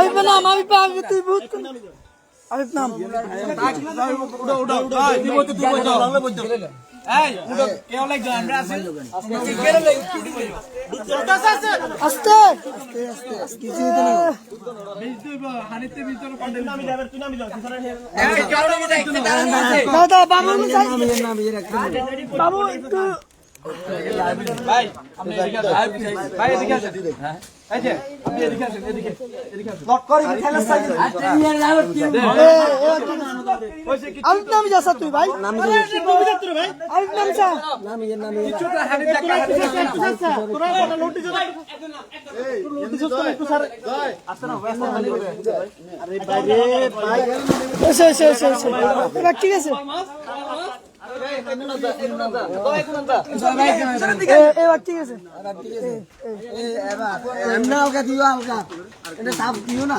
আমি আমি তুই ভূত আরিফ নাম উড়া আমরা আছে? আস্তে আস্তে আস্তে আস্তে দিতে না বিজ দেব হানিতে বিজ দেব কন্ডে নামি যাবে তুই নামি যাও তুই বাবু আমি যাই নামি নামি রাখতে বাবু একটু ভাই আপনি এদিকে আসেন ভাই এদিকে আসেন এদিকে এদিকে লক করে খেলার সাইজ আমি নামি তুই ভাই নামি যাস তুই ভাই আরিফ নাম স্যার নামি নামি কিছুটা হাড়ি টাকা হাড়ি স্যার তোরা একটা নোটিশ দাও একদম নোটিশ দাও একটু স্যার আচ্ছা না ওয়াসা খালি আরে ভাই রে ভাই এসে এসে এসে এসে এবার ঠিক আছে এবার ঠিক আছে এমনা ওকে দিও আমাকে এটা সাপ দিও না